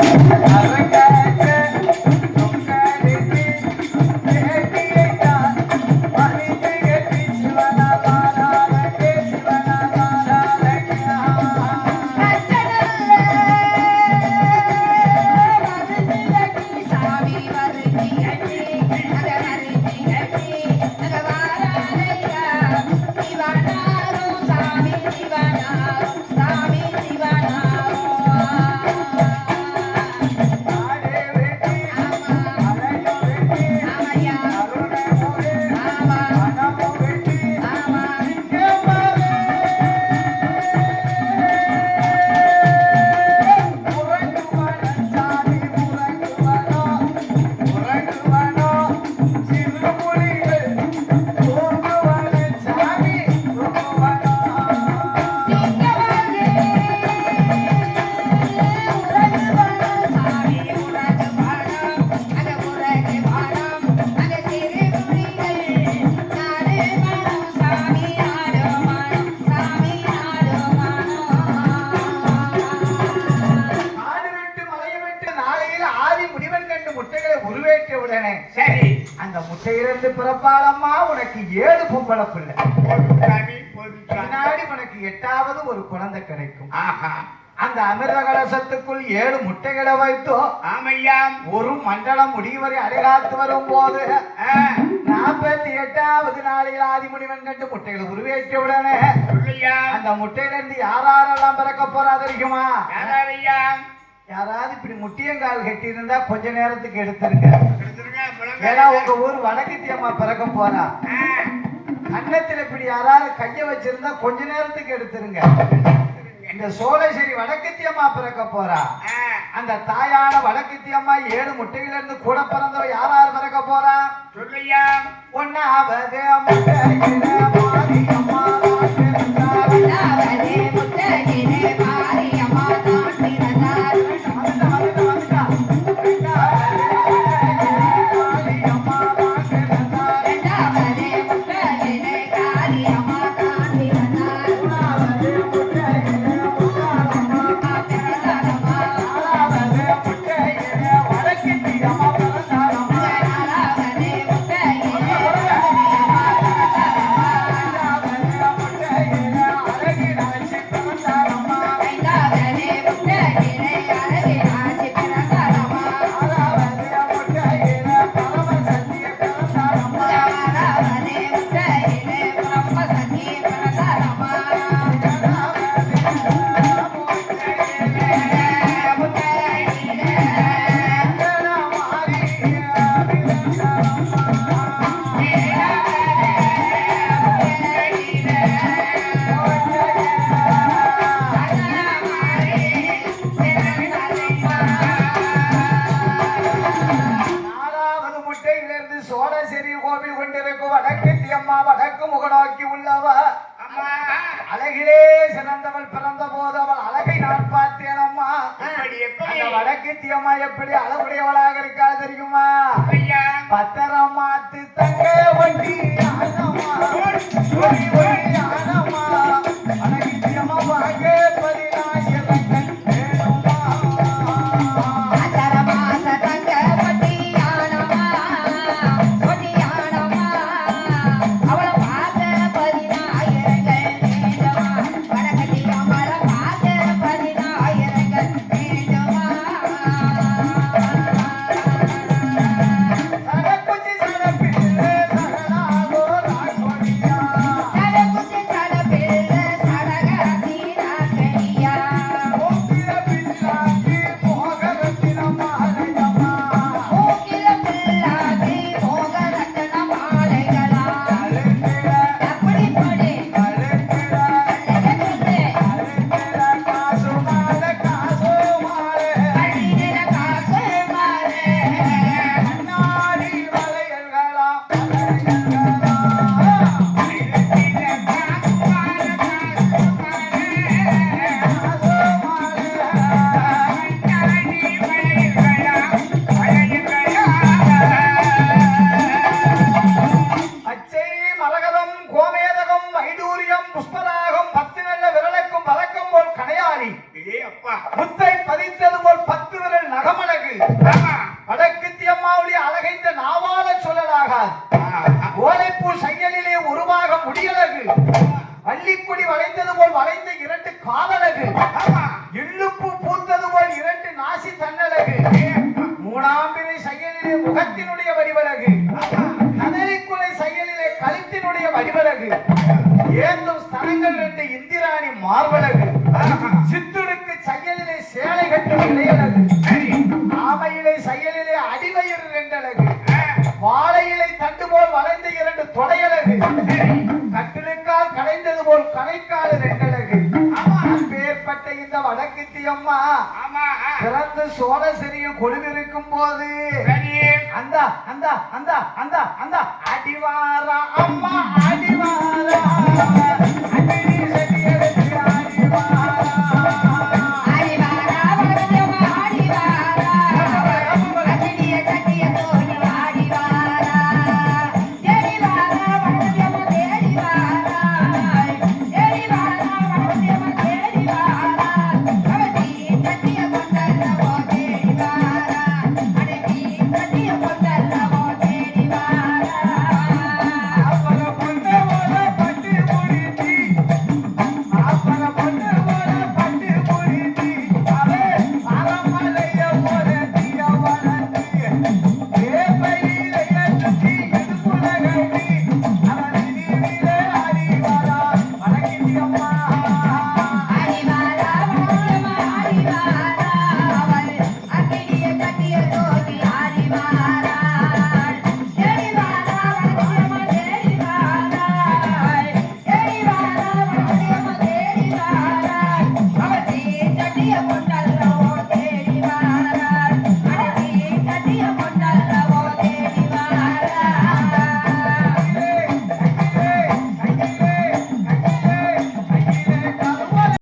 Gracias. முட்டையிலிருந்து பிறப்பாளம்மா உனக்கு ஏழு பொம்பளை பிள்ளை. பின்னாடி உனக்கு எட்டாவது ஒரு குழந்தை கிடைக்கும். ஆஹா. அந்த அமிர்த கலசத்துக்குள் ஏழு முட்டைகளை வைத்தோ ஆமையா. ஒரு மண்டலம் முடிவரை அடைகாத்து வரும் போது நாற்பத்தி எட்டாவது நாளில் ஆதிமுனிவன் கண்டு முட்டைகளை உருவேற்ற உடனே அந்த முட்டையில இருந்து யாரெல்லாம் பிறக்க போறா தெரியுமா? யாராவது இப்படி முட்டியங்கால் கட்டி இருந்தா கொஞ்ச நேரத்துக்கு எடுத்துருங்க. ஏன்னா உங்க ஊர் வடக்குத்தியம்மா பிறக்க போறா. ஆ, கன்னத்துல இப்படி யாராவது கைய வச்சிருந்தா கொஞ்ச நேரத்துக்கு எடுத்துருங்க. இந்த சோழேஸ்வரி வடக்குத்தியம்மா பிறக்க போறா. அந்த தாயான வடக்குத்தியம்மா ஏழு முட்டையில இருந்து கூட பிறந்தவ யார் யார் பிறக்க போறா? சொல்லையா ஒன்னாவது முட்டையில முகநோக்கி உள்ளவ? அழகிலே சிறந்தவள் பிறந்த போது அவள் அழகை நான் பார்த்தேன் அம்மா. வடக்கு தியம்மா எப்படி அழகுடையவளாக இருக்கா தெரியுமா? பத்திரம் மாத்து தங்க வைத்தது போல் வளைந்த இரண்டு காதலகு இழுப்பு பூத்தது போல் இரண்டு நாசி தன்னழகு மூணாம்பிரை செயலிலே முகத்தினுடைய வடிவலகு. கதலிக்குலை செயலிலே கழுத்தினுடைய வடிவலகு. ஏந்தும் ஸ்தலங்கள் ரெண்டு இந்திராணி மார்பழகு சித்துடுக்கு செயலிலே சேலை கட்டும் இளையழகு ஆமையிலே செயலிலே அடிவயிறு ரெண்டழகு வாழையிலை தண்டு போல் வளைந்த இரண்டு தொடையழகு கார்கித்தி அம்மா பிறந்து சோழசிரியில் கொழுவிருக்கும் போது அந்த அந்த அந்த அந்த அந்த. அடிவாரா அம்மா அடிவாரா. Iya, Yeah.